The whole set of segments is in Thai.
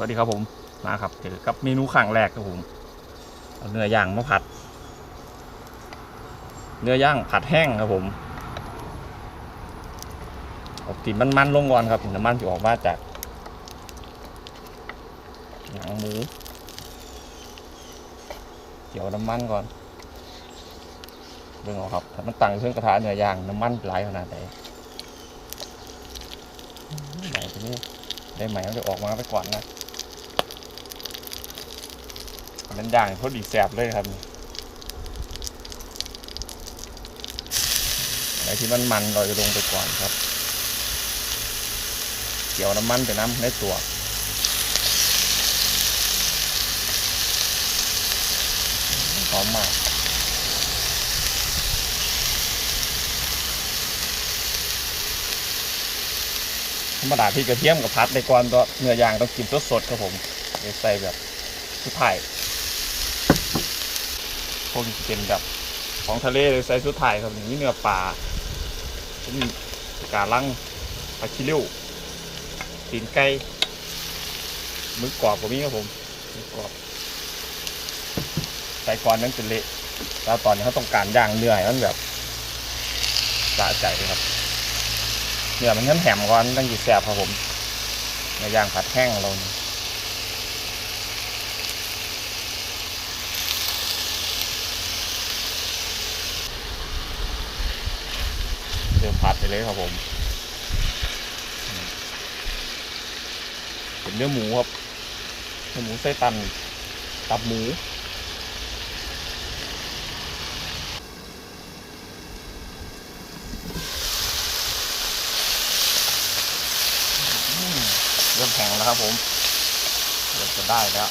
วัสดีครับผมมาครับเจอกับเมนูขังแรกครับผมเอาเนื้อย่างมาผัด เนื้อย่างผัดแห้งครับผมเอาติมันมันๆลงก่อนครับน้ำมันจะออกมาจากหนังหมูเกี่ยวน้ำมันก่อนเบิ่งเอาครับถ้ามันตั้งเครื่องกระทะเนื้อย่างน้ำมันไหลขนาดไหนไหนตัวนี้ได้ไหมมันจะออกมาไปก่อนนะ มันย่างเขาดีแสบเลยครับอะไรที่มันมันเราจะลงไปก่อนครับ เกี่ยวน้ำมันไปน้ำในตัวหอมมากธรรมดาที่กระเทียมกับพัดในก่อนก็เนื้อย่างต้องกินสดๆครับผมเดี๋ยวใส่แบบสุดท้าย วกนี้เป็นแบบของทะเลเลยไซส์สุดท้ายครับนี่เนื้อปลาเป็นกาลังปลาคิริวตีนไก่มือกรอบกว่านี้ครับผมมือกรอบใส่ก่อนนั้นจะเละแล้วตอนนี้เขาต้องการย่างเนื้อให้มันแบบสะใจเลยครับเนื้อมันแหมๆก่อนตั้งกี่แสบครับผมในย่างผัดแห้งของเรานี่ย ผัดไปเลยครับผม เป็นเนื้อหมูครับเนื้อหมูไส้ตัน ตับหมูเริ่มแข็งแล้วครับผมเริ่มจะได้แล้ว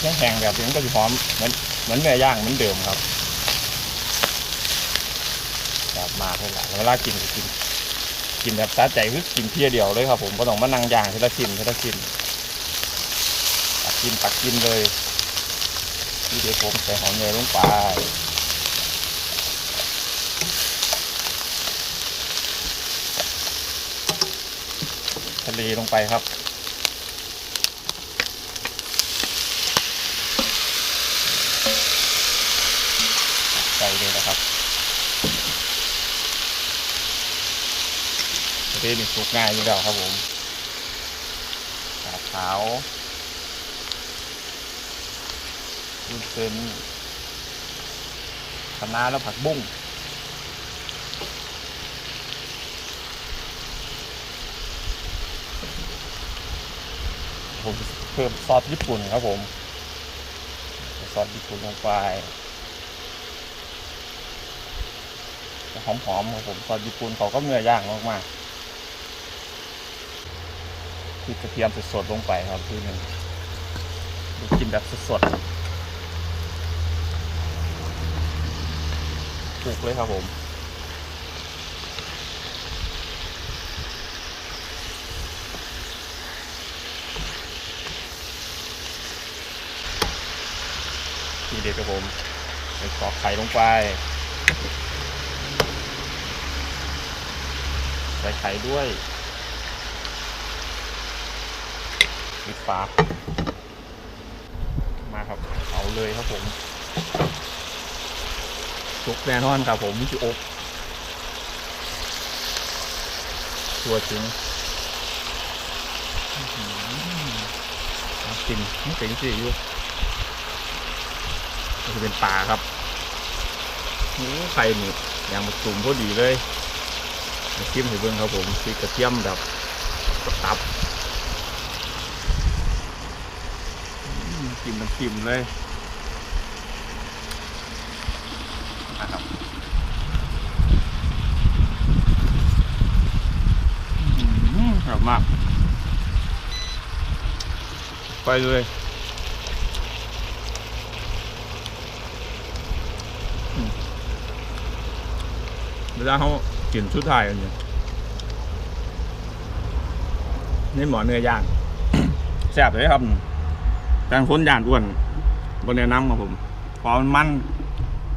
แห้งๆแบบนี้มันก็จะหอมเหมือนเหมือนเนื้อย่างเหมือนเดิมครับแบบมากเลยล่ะเวลากินก็กิน กินแบบสะใจคือกินเพียเดียวเลยครับ ผมก็ต้องมานั่งย่างทีละชิ้นทีละชิ้นตักกินตักกินเลยนี่เดี๋ยวผมใส่หอมเนยลงไปทะเลลงไปครับ ใส่เลยนะครับ ประเภทนี้สุกง่ายอยู่แล้วครับผมกาขาววุ้นเส้นคะน้าแล้วผักบุ้งผมเพิ่มซอสญี่ปุ่นครับผม ซอสญี่ปุ่นลงไปหอมๆครับผมซอสญี่ปุ่นเขาก็เนื้อย่างมากๆ ริกกระเทียมสดๆลงไปครับทีหนึงกินแบบสดๆปลุกเลยครับผมทีเด็ดครับผมใส่กรอกไข่ลงไป ใส่ไข่ด้วย ปิดฝามาครับ เอาเลยครับผมสุกแน่นอนครับผมมิจิอบตัวจริงอื้อหือเอากินไม่เป็นสิอยู่นี่จะเป็นปลาครับโอ้ไข่นี่ยางมาจุ่มพอดีเลยมาชิมให้เบิ่งครับผมพริกระเทียมแบบตับอืม กินน้ำจิ้มเลยนะครับอร่อยมาก ไปเลยเวลาเขากินชุดไทยอันนี้นี่หมอเนื้อย่างแซ่บเลยครับ แต่คนย่านอ้วนบนแนะนำครับผมเพราะมันมัน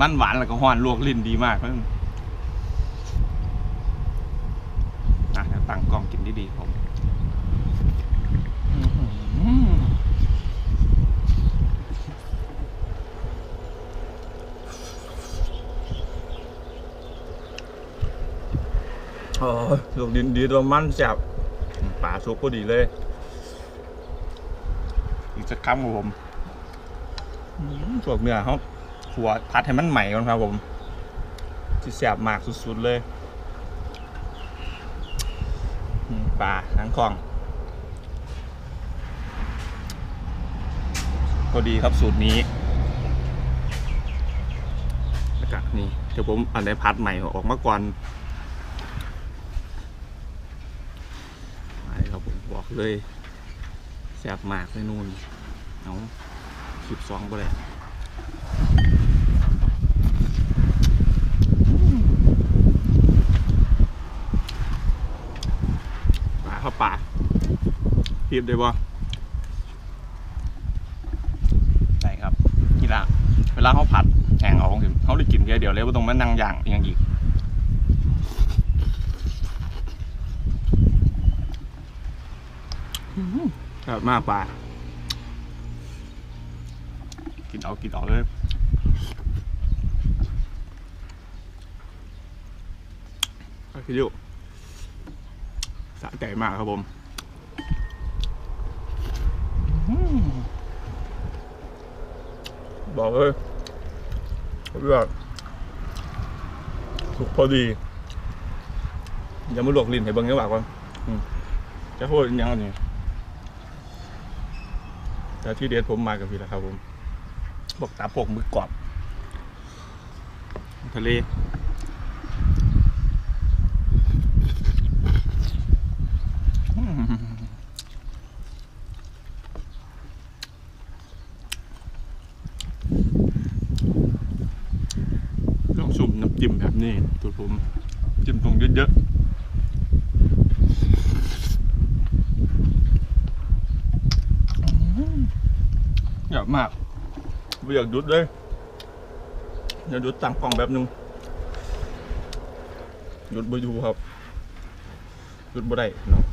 มันหวานแล้วก็หวานลวกลิ้นดีมากเพิ่นอะเดี๋ยวตั้งกล้องกินดีๆผมอื้อหือโอ้ยลวกดินดีตัวมันแซ่บปลาสุกก็ดีเลย อีกสักคำครับผมส่วนเนื้อเขาขัวผัดให้มันใหม่ก่อนครับผมที่แซบมากสุดๆเลยปลาทั้งคลองพอดีครับสูตรนี้แล้วก็นี่เดี๋ยวผมอันไหนพัดใหม่ออกมาก่อนไปครับผมบอกเลย แซ่บมากเลยนู่นเอาสิบสองไปเลยปลาเข้าปากพีบได้บ่ได้ครับนี่ละเวลาเขาผัดแห้งเอาของผมเขาได้กินแค่เดียวเลยว่าต้องมานั่งย่างอหย่างอีกครั บมากปลากินเอากินเอาเลยก็คิดอยู่สะใจมากครับผมบอกเลยเลือกสุกพอดีอย่ามาลวกลิ้นให้เบิ่งจังหวะก่อนจะพูดยังอันนี้ แล้วที่เดทผมมากับพี่แล้วครับผมบอกตาปกมือกรอบ ทะเลอืมต้องสุ่มน้ำจิ้มแบบนี้ตัวผม จิ้มตรงเยอะๆ อยาก มากไม่อยากหยุดเลยอยากหยุดตั้งกล่องแบบนึงหยุดบ่อยู่ครับหยุดบ่ได้เนาะ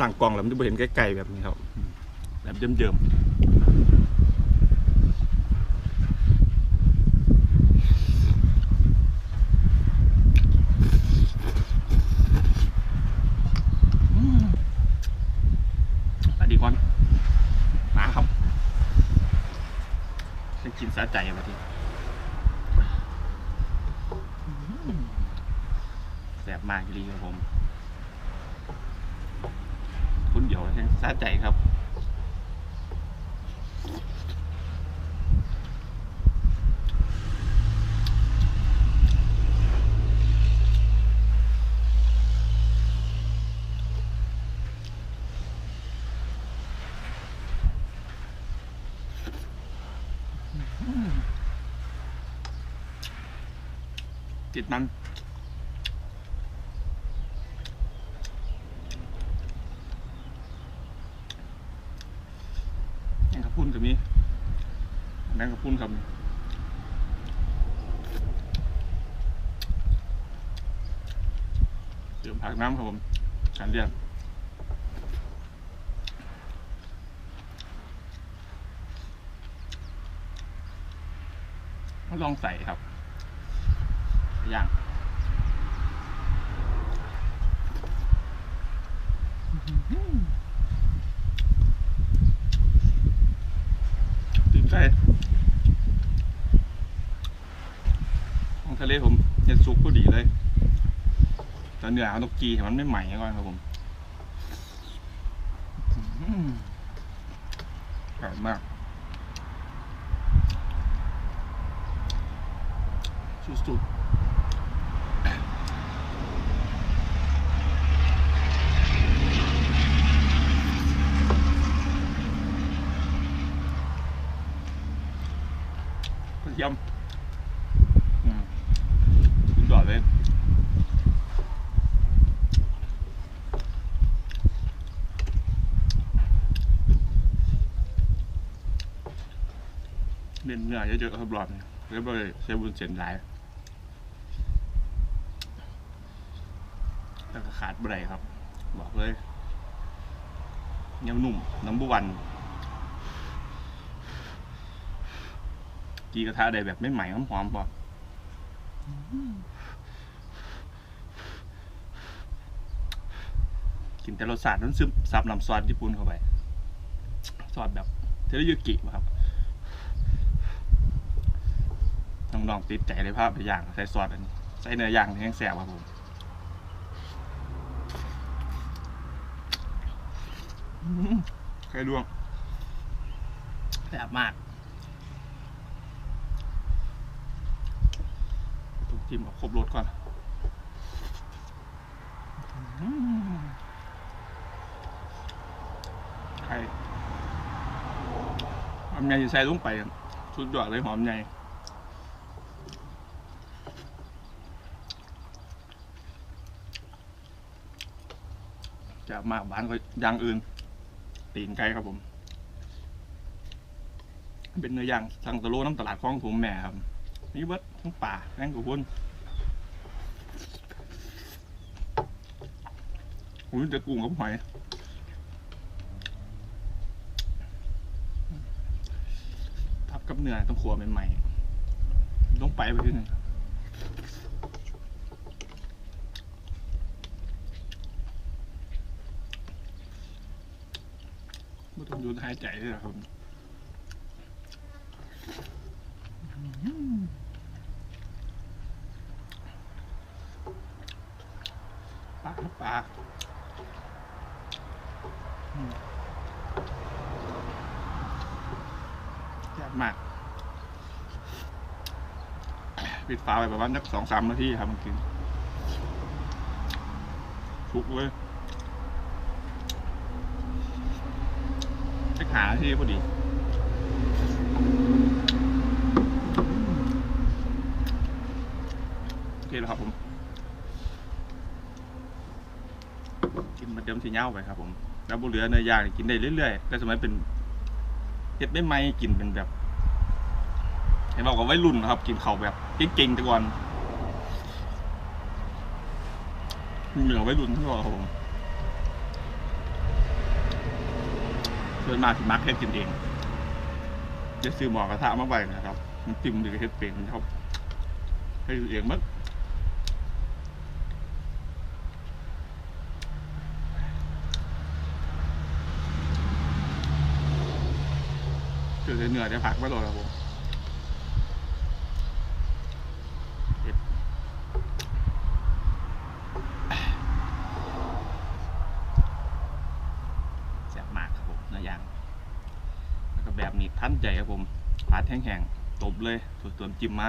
ตั้งกล่องแล้วมันจะเห็นไกลๆแบบนี้ครับแบบเดิมๆอืมอะดีก่อนมาครับจะ กินสะใจมาทีอืมแสบมากดีครับผม คุณเดียวยังสะใจครับ ติดมัน แมงกะพุนกับมีแมงกะพุนครับเติมผักน้ำครับผมการเลี้ยงลองใส่ครับ ย่างตื่นใจของทะเลผมเห็ดซุปก็ดีเลยแต่เนื้อเอานกกีมันไม่ใหม่ก่อนครับผมอื้อหืออร่อยมาก สุดๆ จียมอืมยอดเลยเน้นเนื้อเยอะๆครับหลอดเนี่ยแล้วไปใช้บุญเส้นหลายแล้วก็ขาดบ่ได้ครับ บอกเลยเหนียวนุ่มน้ำบุวัน กีกระทะได้แบบไม่ใหม่หอมๆพอกินแต่รสชาตินั้นซึมซับน้ำซอสญี่ปุ่นเข้าไปซอสแบบเทริยากิครับน้องๆติดใจเลยภาพไปย่างใส่ซอสอันนี้ใส่เนื้อย่างแห้งแสบครับผมไข่ดวงแสบมาก ต้อง จิ้มเอาครบรสก่อนไข่หอมใหญ่ใส่ลงไปสุดยอดเลยหอมใหญ่จะมากบ้านก็อย่างอื่น ตีนไก่ครับผม เป็นเนื้อย่างสั่งตะโลน้ำตลาดคลองถมแม่ครับมีเบิด ทั้งป่าแรงกับพุ่นผมจะกุ้งกับหอยทับกับเนื้อต้องขัวใหม่ๆต้องไปไปที่นึงไม่ต้องหยุดหายใจเลยครับ ปลาครับปลาแซ่บมากปิดฝาไว้ประมาณสักสองสามนาทีครับมันกินชุกเลยจะหาทีพอดีโอเคแล้วครับผม กิน ริมสีเน่าไปครับผมแล้วบุเหลือเนื้อย่างนี่กินได้เรื่อยๆแต่สมัยเป็นเห็ดไม่ไหมกินเป็นแบบเห็นบอกว่าวัยรุ่นนะครับ กินเขาแบบเก่งๆแต่ก่อนเหนือวัยรุ่นที่บอกครับผมส่วนมากที่มักเฮ็ดกินเองจะซื้อหมอกระทะมาไว้นะครับมันติ่มหรือเฮ็ดเป็นครับให้เองมั้ง คือเหนื่อยได้พักไม่รอครับผมแซ่บมากครับผมเนื้อย่างแล้วก็แบบนี้ท่านใจครับผมผัดแห้งๆตบเลยส่วนจิ้มมา